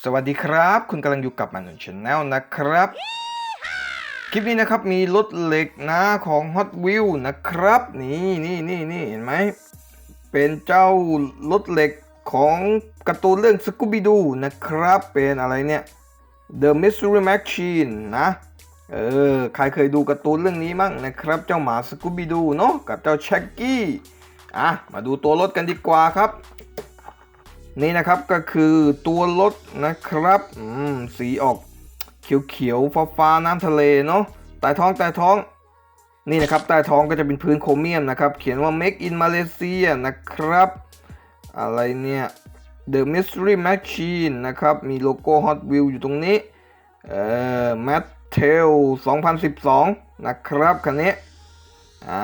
สวัสดีครับ คุณกำลังอยู่กับมันนชนแนลนะครับ คลิปนี้นะครับมีรถเหล็กนะของ Hot w h e e l นะครับ นี่นี่นี่นี่เห็นไหม เป็นเจ้ารถเหล็กของการ์ตูนเรื่อง Scooby Doo นะครับ เป็นอะไรเนี่ย The Mystery Machine นะ เออ ใครเคยดูการ์ตูนเรื่องนี้มั่งนะครับ เจ้าหมา Scooby Doo เนาะกับเจ้าแช็กกี้ อะ มาดูตัวรถกันดีกว่าครับ นี่นะครับก็คือตัวรถนะครับสีออกเขียวๆฟ้าๆน้ำทะเลเนาะใต้ท้องใต้ท้องนี่นะครับใต้ท้องก็จะเป็นพื้นโครเมียมนะครับ เขียนว่า Make in Malaysia นะครับ อะไรเนี่ย The Mystery Machine นะครับ มีโลโก้ Hot wheel อยู่ตรงนี้ เอ่อ m a t t e l 2012 นะครับคันนี้ อ่า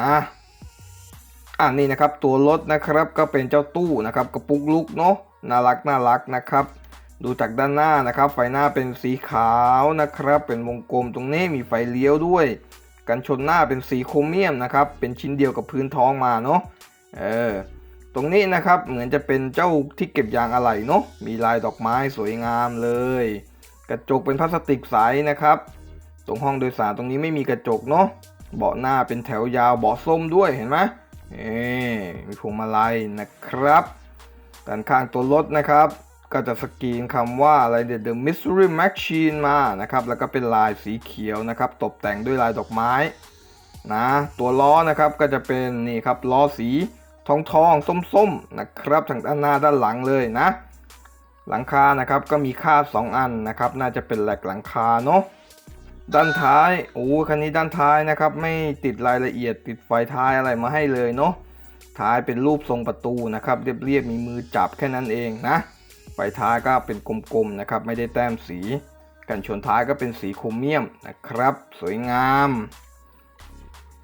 อ่านี่นะครับตัวรถนะครับก็เป็นเจ้าตู้นะครับ กระปุกลุกเนาะ น่ารักน่ารักนะครับ ดูจากด้านหน้านะครับ ไฟหน้าเป็นสีขาวนะครับ เป็นวงกลมตรงนี้มีไฟเลี้ยวด้วย กันชนหน้าเป็นสีโครเมียมนะครับ เป็นชิ้นเดียวกับพื้นท้องมาเนาะเออตรงนี้นะครับเหมือนจะเป็นเจ้าที่เก็บยางอะไหล่เนาะมีลายดอกไม้สวยงามเลย กระจกเป็นพลาสติกใสนะครับ ตรงห้องโดยสารตรงนี้ไม่มีกระจกเนาะเบาะหน้าเป็นแถวยาวเบาะส้มด้วยเห็นไหมนี่มีพวงมาลัยนะครับ ด้านข้างตัวรถนะครับ ก็จะสกรีนคำว่าอะไรเดี๋ยว The Mystery Machine มานะครับ แล้วก็เป็นลายสีเขียวนะครับ ตกแต่งด้วยลายดอกไม้นะตัวล้อนะครับก็จะเป็นนี่ครับล้อสีทองทองส้มส้มๆนะครับทางด้านหน้าด้านหลังเลยนะ หลังคานะครับก็มีคาด2อันนะครับ น่าจะเป็นแหลกหลังคาเนาะด้านท้ายโอ้คันนี้ด้านท้ายนะครับ ไม่ติดรายละเอียดติดไฟท้ายอะไรมาให้เลยเนาะ ท้ายเป็นรูปทรงประตูนะครับ เรียบๆมีมือจับแค่นั้นเองนะไฟท้ายก็เป็นกลมๆนะครับ ไม่ได้แต้มสี กันชนท้ายก็เป็นสีโครเมียมนะครับ สวยงาม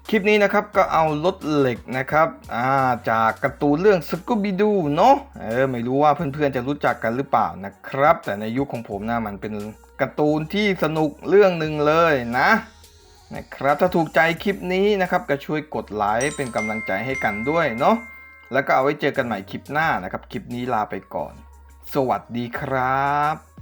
คลิปนี้นะครับก็เอารถเหล็กนะครับาจากการ์ตูนเรื่อง Scooby Doo เนาะเออไม่รู้ว่าเพื่อนๆจะรู้จักกันหรือเปล่านะครับ แต่ในยุคของผมนะมันเป็นการ์ตูนที่สนุกเรื่องหนึ่งเลยนะ นะครับถ้าถูกใจคลิปนี้นะครับก็ช่วยกดไลค์เป็นกำลังใจให้กันด้วยเนาะแล้วก็เอาไว้เจอกันใหม่คลิปหน้านะครับ คลิปนี้ลาไปก่อน สวัสดีครับ